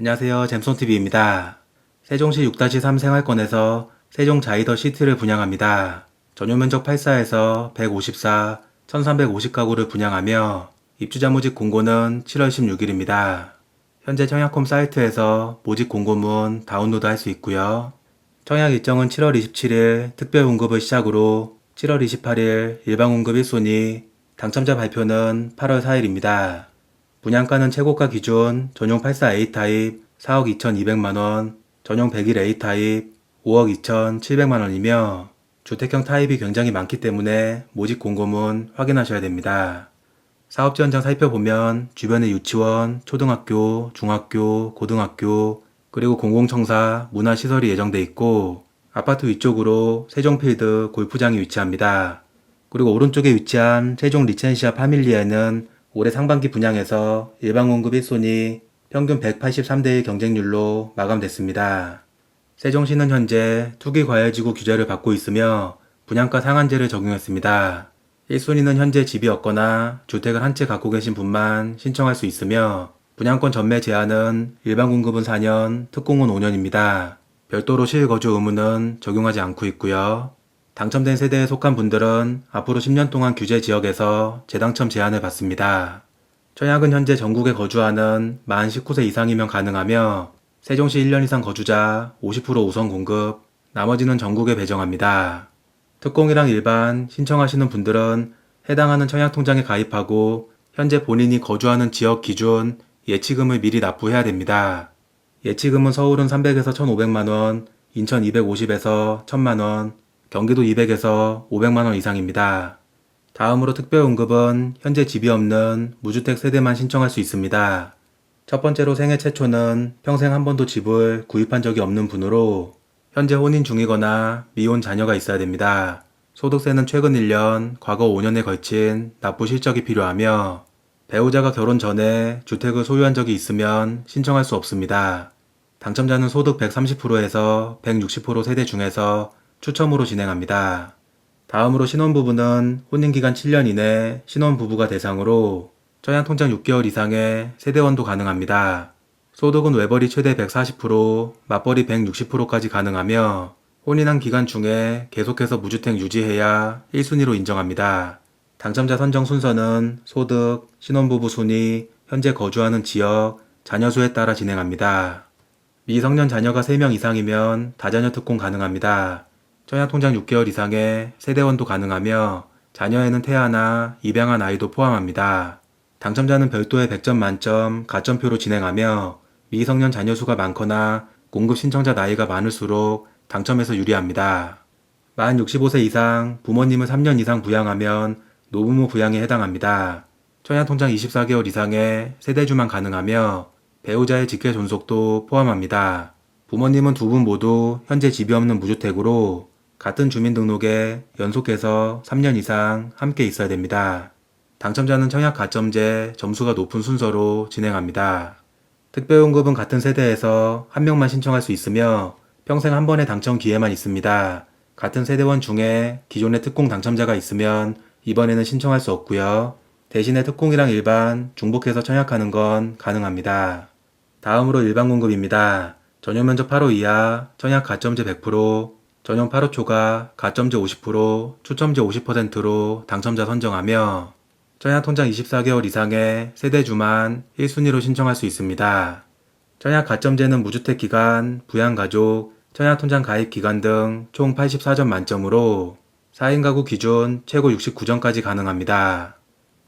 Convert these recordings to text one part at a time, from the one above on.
안녕하세요. 잼손TV입니다. 세종시 6-3 생활권에서 세종 자이더 시티를 분양합니다. 전용면적 84에서 154, 1350가구를 분양하며 입주자 모집 공고는 7월 16일입니다. 현재 청약홈 사이트에서 모집 공고문 다운로드 할 수 있고요. 청약 일정은 7월 27일 특별 공급을 시작으로 7월 28일 일반 공급 1순위, 당첨자 발표는 8월 4일입니다. 분양가는 최고가 기준 전용 84A 타입 4억 2,200만원, 전용 101A 타입 5억 2,700만원이며 주택형 타입이 굉장히 많기 때문에 모집 공고문 확인하셔야 됩니다. 사업지 현장 살펴보면 주변에 유치원, 초등학교, 중학교, 고등학교, 그리고 공공청사, 문화시설이 예정돼 있고 아파트 위쪽으로 세종필드 골프장이 위치합니다. 그리고 오른쪽에 위치한 세종 리첸시아 파밀리에는 올해 상반기 분양에서 일반 공급 1순위 평균 183대1 경쟁률로 마감됐습니다. 세종시는 현재 투기 과열지구 규제를 받고 있으며 분양가 상한제를 적용했습니다. 1순위는 현재 집이 없거나 주택을 한 채 갖고 계신 분만 신청할 수 있으며 분양권 전매 제한은 일반 공급은 4년, 특공은 5년입니다. 별도로 실거주 의무는 적용하지 않고 있고요. 당첨된 세대에 속한 분들은 앞으로 10년 동안 규제 지역에서 재당첨 제한을 받습니다. 청약은 현재 전국에 거주하는 만 19세 이상이면 가능하며 세종시 1년 이상 거주자 50% 우선 공급, 나머지는 전국에 배정합니다. 특공이랑 일반 신청하시는 분들은 해당하는 청약 통장에 가입하고 현재 본인이 거주하는 지역 기준 예치금을 미리 납부해야 됩니다. 예치금은 서울은 300에서 1,500만 원, 인천 250에서 1,000만 원, 경기도 200에서 500만원 이상입니다. 다음으로 특별응급은 현재 집이 없는 무주택 세대만 신청할 수 있습니다. 첫 번째로 생애 최초는 평생 한 번도 집을 구입한 적이 없는 분으로 현재 혼인 중이거나 미혼 자녀가 있어야 됩니다. 소득세는 최근 1년, 과거 5년에 걸친 납부 실적이 필요하며 배우자가 결혼 전에 주택을 소유한 적이 있으면 신청할 수 없습니다. 당첨자는 소득 130%에서 160% 세대 중에서 추첨으로 진행합니다. 다음으로 신혼부부는 혼인기간 7년 이내 신혼부부가 대상으로 청약통장 6개월 이상의 세대원도 가능합니다. 소득은 외벌이 최대 140%, 맞벌이 160%까지 가능하며 혼인한 기간 중에 계속해서 무주택 유지해야 1순위로 인정합니다. 당첨자 선정 순서는 소득, 신혼부부 순위, 현재 거주하는 지역, 자녀 수에 따라 진행합니다. 미성년 자녀가 3명 이상이면 다자녀 특공 가능합니다. 청약통장 6개월 이상의 세대원도 가능하며 자녀에는 태아나 입양한 아이도 포함합니다. 당첨자는 별도의 100점 만점 가점표로 진행하며 미성년 자녀 수가 많거나 공급 신청자 나이가 많을수록 당첨에서 유리합니다. 만 65세 이상 부모님을 3년 이상 부양하면 노부모 부양에 해당합니다. 청약통장 24개월 이상의 세대주만 가능하며 배우자의 직계 존속도 포함합니다. 부모님은 두 분 모두 현재 집이 없는 무주택으로 같은 주민등록에 연속해서 3년 이상 함께 있어야 됩니다. 당첨자는 청약 가점제 점수가 높은 순서로 진행합니다. 특별연금은 같은 세대에서 한 명만 신청할 수 있으며 평생 한 번의 당첨 기회만 있습니다. 같은 세대원 중에 기존의 특공 당첨자가 있으면 이번에는 신청할 수 없고요. 대신에 특공이랑 일반 중복해서 청약하는 건 가능합니다. 다음으로 일반 공급입니다. 전용 면적 8호 이하, 청약 가점제 100%, 전용 8호 초과, 가점제 50%, 추첨제 50%로 당첨자 선정하며 청약 통장 24개월 이상의 세대주만 1순위로 신청할 수 있습니다. 청약 가점제는 무주택 기간, 부양가족, 청약 통장 가입 기간 등 총 84점 만점으로 4인 가구 기준 최고 69점까지 가능합니다.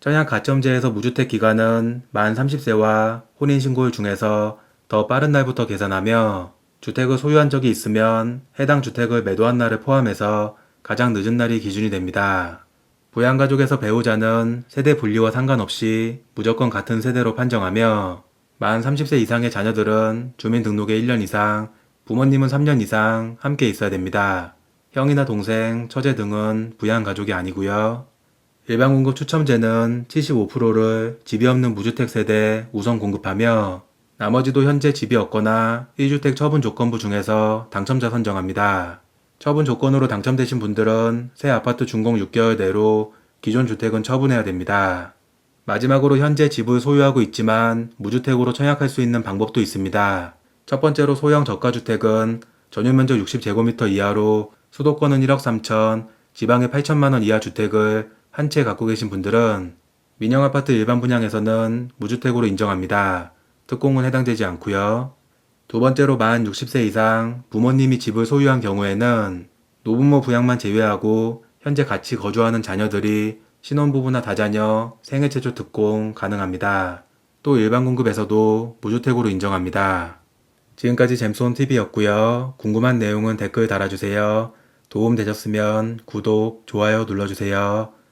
청약 가점제에서 무주택 기간은 만 30세와 혼인신고일 중에서 더 빠른 날부터 계산하며 주택을 소유한 적이 있으면 해당 주택을 매도한 날을 포함해서 가장 늦은 날이 기준이 됩니다. 부양가족에서 배우자는 세대 분리와 상관없이 무조건 같은 세대로 판정하며 만 30세 이상의 자녀들은 주민등록에 1년 이상, 부모님은 3년 이상 함께 있어야 됩니다. 형이나 동생, 처제 등은 부양가족이 아니고요. 일반 공급 추첨제는 75%를 집이 없는 무주택 세대 우선 공급하며 나머지도 현재 집이 없거나 1주택 처분 조건부 중에서 당첨자 선정합니다. 처분 조건으로 당첨되신 분들은 새 아파트 준공 6개월 내로 기존 주택은 처분해야 됩니다. 마지막으로 현재 집을 소유하고 있지만 무주택으로 청약할 수 있는 방법도 있습니다. 첫 번째로 소형 저가주택은 전용 면적 60제곱미터 이하로 수도권은 1억 3천, 지방에 8천만 원 이하 주택을 한 채 갖고 계신 분들은 민영 아파트 일반 분양에서는 무주택으로 인정합니다. 특공은 해당되지 않고요. 두 번째로 만 60세 이상 부모님이 집을 소유한 경우에는 노부모 부양만 제외하고 현재 같이 거주하는 자녀들이 신혼부부나 다자녀, 생애 최초 특공 가능합니다. 또 일반 공급에서도 무주택으로 인정합니다. 지금까지 잼손 TV였고요. 궁금한 내용은 댓글 달아주세요. 도움 되셨으면 구독, 좋아요 눌러주세요.